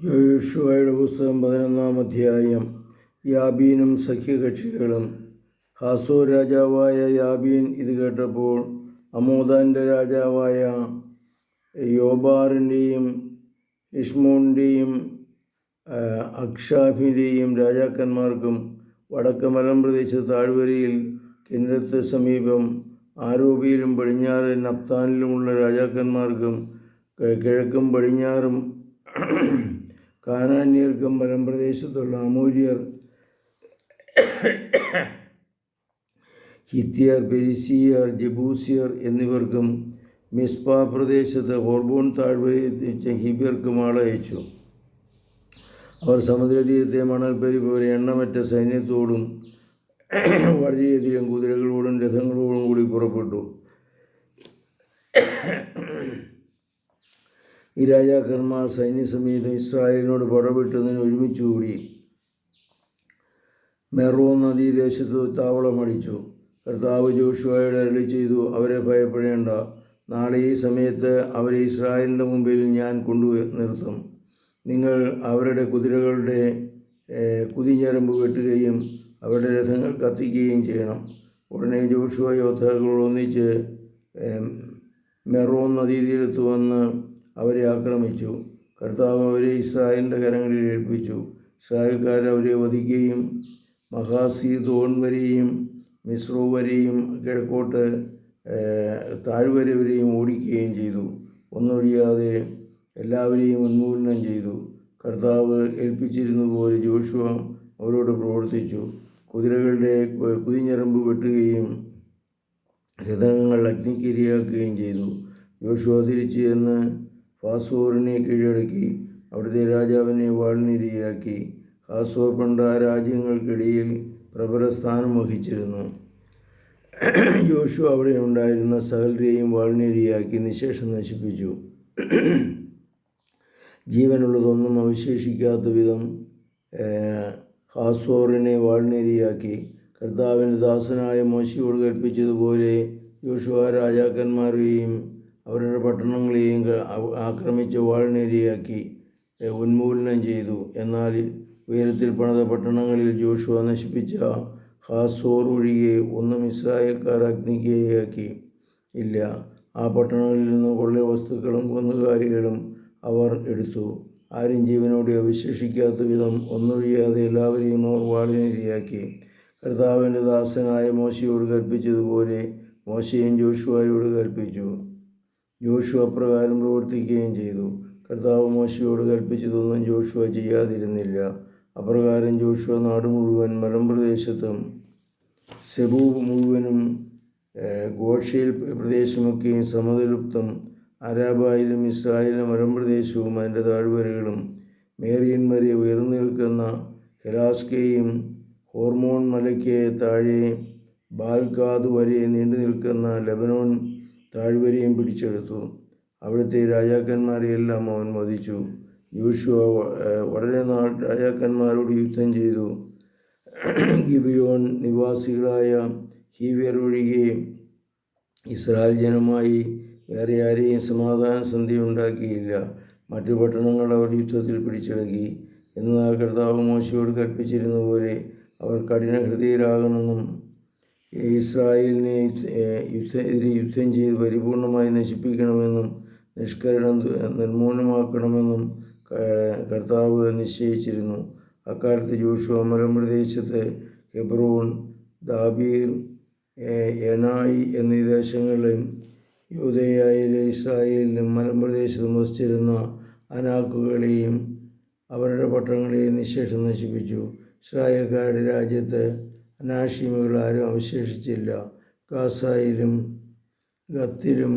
യോശുവയുടെ പുസ്തകം പതിനൊന്നാം അധ്യായം. യാബീനും സഖ്യകക്ഷികളും. ഹാസോ രാജാവായ യാബീൻ ഇത് കേട്ടപ്പോൾ അമോദാന്റെ രാജാവായ യോബാറിന്റെയും ഇഷ്മോണിന്റെയും അക്ഷാഫിന്റെയും രാജാക്കന്മാർക്കും വടക്ക് മലമ്പ്രദേശ താഴ്വരയിൽ കിന്നരത്ത് സമീപം ആരോപിയിലും പടിഞ്ഞാറ് നപ്താനിലുമുള്ള രാജാക്കന്മാർക്കും കിഴക്കും പടിഞ്ഞാറും കാനാന്യർക്കും മലമ്പ്രദേശത്തുള്ള അമൂര്യർ ഹിത്യർ പെരിസിയർ ജബൂസിയർ എന്നിവർക്കും മിസ്പ പ്രദേശത്ത് ഹോർബോൺ താഴ്വരയിൽ വെച്ച ഹിബിയർക്കും ആളയച്ചു അവർ സമുദ്രതീരത്തെ മണൽപ്പരി പോലെ എണ്ണമറ്റ സൈന്യത്തോടും വളരെയധികം കുതിരകളോടും രഥങ്ങളോടും കൂടി പുറപ്പെട്ടു. ഈ രാജാക്കന്മാർ സൈന്യസമേതം ഇസ്രായേലിനോട് പടപെട്ടതിന് ഒരുമിച്ച് കൂടി മെറോ നദീദേശത്ത് താവളമടിച്ചു. കർത്താവ് ജോഷുവായുടെ അരളി ചെയ്തു അവരെ ഭയപ്പെടേണ്ട. നാളെ ഈ സമയത്ത് അവരെ ഇസ്രായേലിന്റെ മുമ്പിൽ ഞാൻ കൊണ്ടു നിർത്തും. നിങ്ങൾ അവരുടെ കുതിരകളുടെ കുതിഞ്ഞരമ്പ് വെട്ടുകയും അവരുടെ രഥങ്ങൾ കത്തിക്കുകയും ചെയ്യണം. ഉടനെ ജോഷുവ യോദ്ധാക്കളോട് ഒന്നിച്ച് മെറോൻ നദീതീരത്ത് വന്ന് അവരെ ആക്രമിച്ചു. കർത്താവ് അവരെ ഇസ്രായേലിന്റെ കരങ്ങളിൽ ഏൽപ്പിച്ചു. ഇസ്രായേൽക്കാർ അവരെ വധിക്കുകയും മഹാസീതോൺ വരെയും മിസ്രോ വരെയും കിഴക്കോട്ട് താഴ്വര വരെയും ഓടിക്കുകയും ചെയ്തു. ഒന്നൊഴിയാതെ എല്ലാവരെയും ഉന്മൂലനം ചെയ്തു. കർത്താവ് ഏൽപ്പിച്ചിരുന്നതുപോലെ ജോഷുവ അവരോട് പ്രവർത്തിച്ചു. കുതിരകളുടെ കുതിഞ്ഞറമ്പ് വെട്ടുകയും രഥങ്ങൾ അഗ്നിക്കിരിയാക്കുകയും ചെയ്തു. ജോഷുവ തിരിച്ച് എന്ന് ഫാസോറിനെ കീഴടക്കി അവിടുത്തെ രാജാവിനെ വാൾനിരയാക്കി ഹാസോർ പണ്ട് ആ രാജ്യങ്ങൾക്കിടയിൽ പ്രബല സ്ഥാനം വഹിച്ചിരുന്നു. ജോഷു അവിടെ ഉണ്ടായിരുന്ന സകലരെയും വാൾനേരിയാക്കി നിശേഷം നശിപ്പിച്ചു. ജീവനുള്ളതൊന്നും അവശേഷിക്കാത്ത വിധം ഹാസോറിനെ വാൾനേരിയാക്കി. കർത്താവിന്റെ ദാസനായ മോശിയോട് കൽപ്പിച്ചതുപോലെ യോശുവ രാജാക്കന്മാരെയും അവരുടെ പട്ടണങ്ങളെയും ആക്രമിച്ച് വാൾനേരിയാക്കി ഉന്മൂലനം ചെയ്തു. എന്നാൽ ഉയരത്തിൽ പണിത പട്ടണങ്ങളിൽ ജോഷുവ നശിപ്പിച്ച ഹാസോർ ഒഴികെ ഒന്നും ഇസ്രായേൽക്കാർ അഗ്നിക്കയാക്കി ഇല്ല. ആ പട്ടണങ്ങളിൽ നിന്ന് കൊള്ള വസ്തുക്കളും കൊന്നുകാരികളും അവർ എടുത്തു. ആരും ജീവനോടെ അവശേഷിക്കാത്ത വിധം ഒന്നൊഴിയാതെ എല്ലാവരെയും അവർ വാളിനിരയാക്കി കർത്താവിന്റെ ദാസനായ മോശയോട് കൽപ്പിച്ചതുപോലെ മോശയും ജോഷുവായോട് കൽപ്പിച്ചു. ജോഷു അപ്രകാരം പ്രവർത്തിക്കുകയും ചെയ്തു. കർത്താവ് മോശയോട് കൽപ്പിച്ചതൊന്നും ജോഷുവ ചെയ്യാതിരുന്നില്ല. അപ്രകാരം ജോഷുവ നാട് മുഴുവൻ മലമ്പ്രദേശത്തും സെബു മുഴുവനും ഗോഷയിൽ പ്രദേശമൊക്കെയും സമതലുപ്തം അരാബായിലും ഇസ്രായേലും മലമ്പ്രദേശവും അതിന്റെ താഴ്വരകളും മേറിയൻ വരെ ഉയർന്നു നിൽക്കുന്ന ഹെലാസ്കയും ഹോർമോൺ മലയ്ക്ക് താഴെ ബാൽഗാദ് വരെ നീണ്ടു നിൽക്കുന്ന ലബനോൻ താഴ്വരയും പിടിച്ചെടുത്തു. അവിടുത്തെ രാജാക്കന്മാരെയെല്ലാം അവൻ വധിച്ചു. യോശുവ വളരെ നാൾ രാജാക്കന്മാരോട് യുദ്ധം ചെയ്തു. ഗിബിയോൺ നിവാസികളായ ഹീവിയർ ഒഴികെ ഇസ്രായേൽ ജനമായി വേറെ ആരെയും സമാധാന സന്ധി ഉണ്ടാക്കിയില്ല. മറ്റു പട്ടണങ്ങൾ അവർ യുദ്ധത്തിൽ പിടിച്ചടക്കി. എന്നാൽ കർത്താവ് മോശയോട് കൽപ്പിച്ചിരുന്ന പോലെ അവർ കഠിന ഹൃദയരാകണമെന്നും ഇസ്രായേലിനെ യുദ്ധ യുദ്ധം ചെയ്ത് പരിപൂർണമായി നശിപ്പിക്കണമെന്നും നിഷ്കരണം നിർമൂലമാക്കണമെന്നും കർത്താവ് നിശ്ചയിച്ചിരുന്നു. അക്കാലത്ത് ജോഷു അമരം പ്രദേശത്ത് ഹെബ്രോൺ ദാബീർ എനായി എന്നീ ദേശങ്ങളിലും യൂതയായാലും ഇസ്രായേലിലും മലമ്പ്രദേശത്തും വസിച്ചിരുന്ന അനാക്കുകളെയും അവരുടെ പട്ടണങ്ങളെയും നിശേഷം നശിപ്പിച്ചു. ഇസ്രായേൽക്കാരുടെ രാജ്യത്ത് അനാഷിമുകൾ ആരും അവശേഷിച്ചില്ല. ഗാസായിലും ഗത്തിലും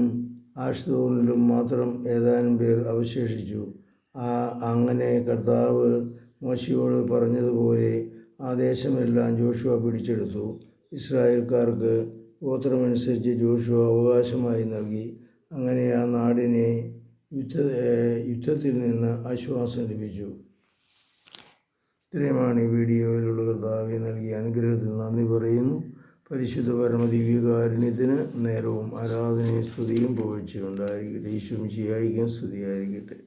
ആഷ്തൂണിലും മാത്രം ഏതാനും പേർ അവശേഷിച്ചു. ആ അങ്ങനെ കർത്താവ് മോശിയോട് പറഞ്ഞതുപോലെ ആ ദേശമെല്ലാം ജോഷുവ പിടിച്ചെടുത്തു. ഇസ്രായേൽക്കാർക്ക് ഗോത്രമനുസരിച്ച് ജോഷുവ അവകാശമായി നൽകി. അങ്ങനെ ആ നാടിനെ യുദ്ധ യുദ്ധത്തിൽ നിന്ന് ആശ്വാസം ലഭിച്ചു. ഇത്രയുമാണ് ഈ വീഡിയോയിലുള്ള കർത്താവെ നൽകിയ അനുഗ്രഹത്തിന് നന്ദി പറയുന്നു. പരിശുദ്ധ പരമദിവ്യകാരുണ്യത്തിന് നേരവും ആരാധനയും സ്തുതിയും പുകഴ്ചയുണ്ടായിരിക്കട്ടെ ഈശ്വം ചെയ്യായിരിക്കും സ്തുതിയായിരിക്കട്ടെ.